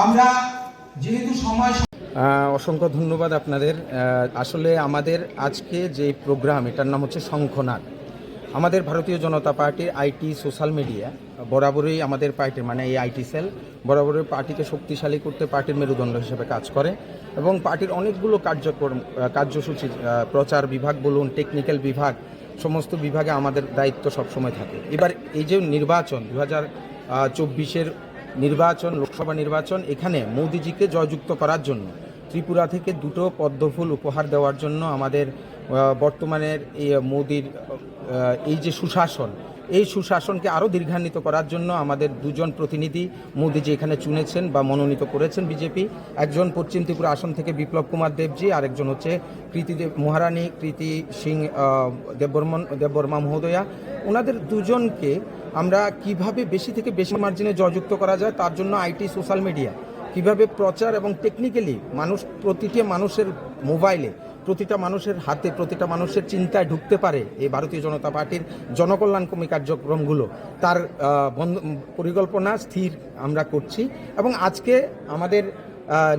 আমরা যেহেতু সময় অসংখ্য ধন্যবাদ আপনাদের। আসলে আমাদের আজকে যে প্রোগ্রাম, এটার নাম হচ্ছে শঙ্খনাদ। আমাদের ভারতীয় জনতা পার্টির আইটি সোশ্যাল মিডিয়া বরাবরই আমাদের পার্টির মানে এই আইটি সেল, বরাবরই পার্টিকে শক্তিশালী করতে পার্টির মেরুদণ্ড হিসেবে কাজ করে এবং পার্টির অনেকগুলো কার্যক্রম কার্যসূচি প্রচার বিভাগ বলুন টেকনিক্যাল বিভাগ, সমস্ত বিভাগে আমাদের দায়িত্ব সবসময় থাকে। এবার এই যে নির্বাচন দু হাজার চব্বিশের নির্বাচন, লোকসভা নির্বাচন, এখানে মোদিজিকে জয়যুক্ত করার জন্য। ত্রিপুরা থেকে দুটো পদ্মফুল উপহার দেওয়ার জন্য আমাদের বর্তমানের এই মোদির এই যে সুশাসন, এই সুশাসনকে আরও দীর্ঘান্বিত করার জন্য আমাদের দুজন প্রতিনিধি মোদিজি এখানে চুনেছেন বা মনোনীত করেছেন বিজেপি। একজন পশ্চিম ত্রিপুরা আসন থেকে বিপ্লব কুমার দেবজি, আরেকজন হচ্ছে কৃতি দেব মহারানী কৃতি সিং দেববর্মন, দেববর্মা মহোদয়া। ওনাদের দুজনকে আমরা কীভাবে বেশি থেকে বেশি মার্জিনে জয়যুক্ত করা যায়, তার জন্য আইটি, সোশ্যাল মিডিয়া, কীভাবে প্রচার এবং টেকনিক্যালি মানুষ প্রতিটি মানুষের মোবাইলে প্রতিটা মানুষের হাতে, প্রতিটা মানুষের চিন্তায় ঢুকতে পারে এই ভারতীয় জনতা পার্টির জনকল্যাণকর্মী কার্যক্রমগুলো। তার পরিকল্পনা স্থির আমরা করছি এবং আজকে আমাদের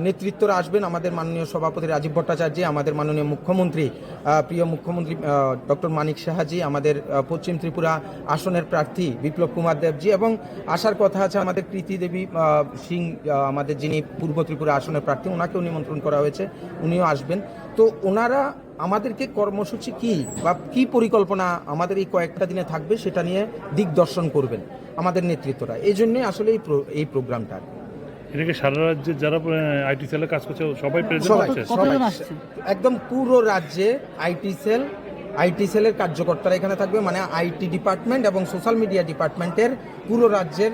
নেতৃত্বরা আসবেন আমাদের মাননীয় সভাপতি রাজীব ভট্টাচার্য, আমাদের মাননীয় মুখ্যমন্ত্রী প্রিয় মুখ্যমন্ত্রী ডক্টর মানিক সাহাজি, আমাদের পশ্চিম ত্রিপুরা আসনের প্রার্থী বিপ্লব কুমার দেবজি এবং আসার কথা আছে আমাদের প্রীতি দেবী সিং আমাদের যিনি পূর্ব ত্রিপুরা আসনের প্রার্থী, ওনাকেও নিমন্ত্রণ করা হয়েছে, উনিও আসবেন। তো ওনারা আমাদেরকে কর্মসূচি কি বা কি পরিকল্পনা আমাদের এই কয়েকটা দিনে থাকবে সেটা নিয়ে দিগদর্শন করবেন আমাদের নেতৃত্বরা। এই জন্যই আসলে এই প্রোগ্রামটা এটাকে সারা রাজ্যে যারা আইটি সেলে কাজ করছে সবাই প্রেজেন্ট সবাই একদম পুরো রাজ্যে আইটি সেল আইটি সেলের কার্যকর্তারা এখানে থাকবে মানে আইটি ডিপার্টমেন্ট এবং সোশ্যাল মিডিয়া ডিপার্টমেন্টের পুরো রাজ্যের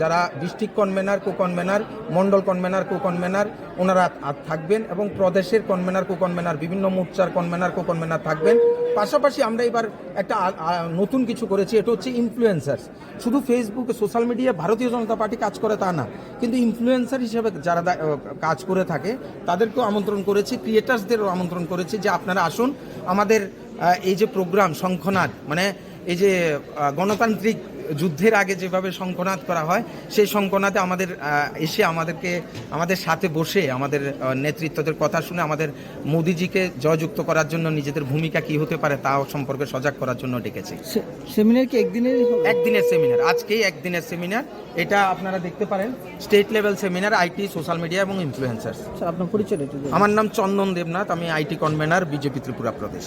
যারা district convener co convener mandal convener co convener ওনারা থাকবেন এবং প্রদেশের কনভেনার কো কনভেনার বিভিন্ন মোর্চার কনভেনার কো কনভেনার থাকবেন। পাশাপাশি আমরা এবার একটা নতুন কিছু করেছি, এটা হচ্ছে ইনফ্লুয়েন্সার শুধু ফেসবুকে সোশ্যাল মিডিয়ায় ভারতীয় জনতা পার্টি কাজ করে তা না, কিন্তু ইনফ্লুয়েন্সার হিসেবে যারা কাজ করে থাকে, তাদেরকেও আমন্ত্রণ করেছি ক্রিয়েটার্সদেরও আমন্ত্রণ করেছি যে আপনারা আসুন, আমাদের এই যে প্রোগ্রাম শঙ্খনাদ মানে এই যে গণতান্ত্রিক যুদ্ধের আগে যেভাবে শঙ্খনাদ করা হয় সেই শঙ্খনাদে আমাদের এসে আমাদেরকে আমাদের সাথে বসে আমাদের নেতৃত্বদের কথা শুনে আমাদের মোদিজিকে জয়যুক্ত করার জন্য নিজেদের ভূমিকা কি হতে পারে তাও সম্পর্কে সজাগ করার জন্য ডেকেছে। সেমিনার কি একদিনের একদিনের সেমিনার আজকেই একদিনের সেমিনার। এটা আপনারা দেখতে পারেন state level seminar IT social media এবং ইনফ্লুয়েন্সার স্যার আপনার পরিচয় আমার নাম চন্দন দেবনাথ আমি IT convener BJP Tripura Pradesh.